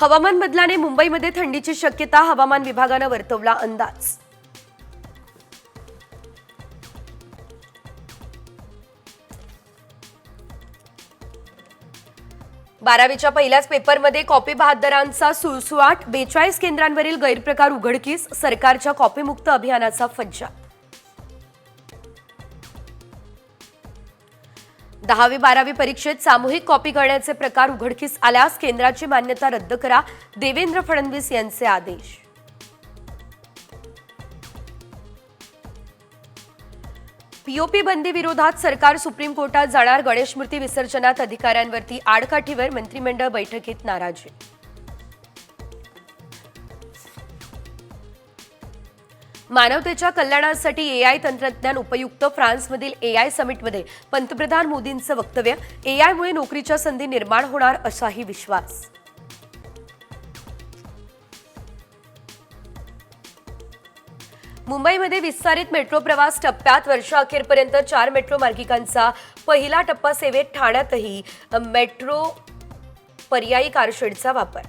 हवामान बदलाने मुंबईमध्ये थंडीची शक्यता हवामान विभागानं वर्तवला अंदाज. बारावीच्या पहिल्याच पेपरमध्ये कॉपी बहादरांचा सुळसुळाट बेचाळीस केंद्रांवरील गैरप्रकार उघडकीस सरकारच्या कॉपीमुक्त अभियानाचा फज्जा. दहावी बारावी परीक्षेत सामूहिक कॉपी करण्याचे प्रकार उघडकीस आल्यास केंद्राची मान्यता रद्द करा देवेंद्र फडणवीस यांचे आदेश. पीओपी बंदी विरोधात सरकार सुप्रीम कोर्टात जाणार गणेशमूर्ती विसर्जनात अधिकाऱ्यांवरती आडकाठीवर मंत्रिमंडळ बैठकीत नाराजी. मानवतेच्या कल्याणासाठी एआय तंत्रज्ञान उपयुक्त फ्रान्समधील एआय समिटमध्ये पंतप्रधान मोदींचं वक्तव्य एआयमुळे नोकरीच्या संधी निर्माण होणार असाही विश्वास. मुंबईमध्ये विस्तारित मेट्रो प्रवास टप्प्यात वर्षअखेरपर्यंत चार मेट्रो मार्गिकांचा पहिला टप्पा सेवेत ठाण्यातही मेट्रो पर्यायी कारशेडचा वापर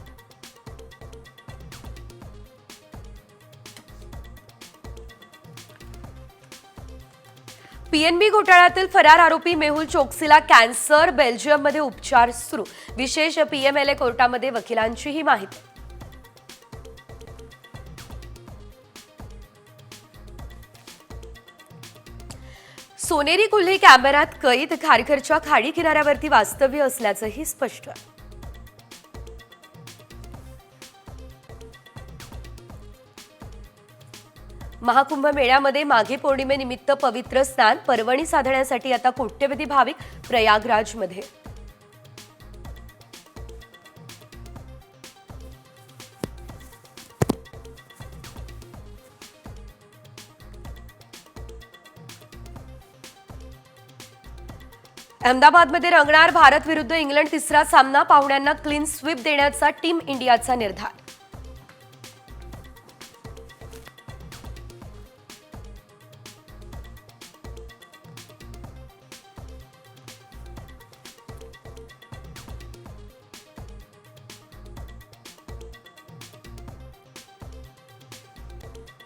पीएनबी घोटाळ्यातील फरार आरोपी मेहुल चोक्सीला कॅन्सर बेल्जियममध्ये उपचार सुरू. विशेष पीएमएलए कोर्टामध्ये वकिलांची ही माहिती. सोनेरी कुल्ही कॅमेऱ्यात कैद खारघरच्या खाडी किनाऱ्यावरती वास्तव्य असल्याचंही स्पष्ट महाकुंभ मेळ्यामध्ये माघे पौर्णिमेनिमित्त पवित्र स्नान पर्वणी साधण्यासाठी आता कोट्यवधी भाविक प्रयागराजमध्ये. अहमदाबादमध्ये रंगणार भारत विरुद्ध इंग्लंड तिसरा सामना पाहुण्यांना क्लीन स्वीप देण्याचा टीम इंडियाचा निर्धार.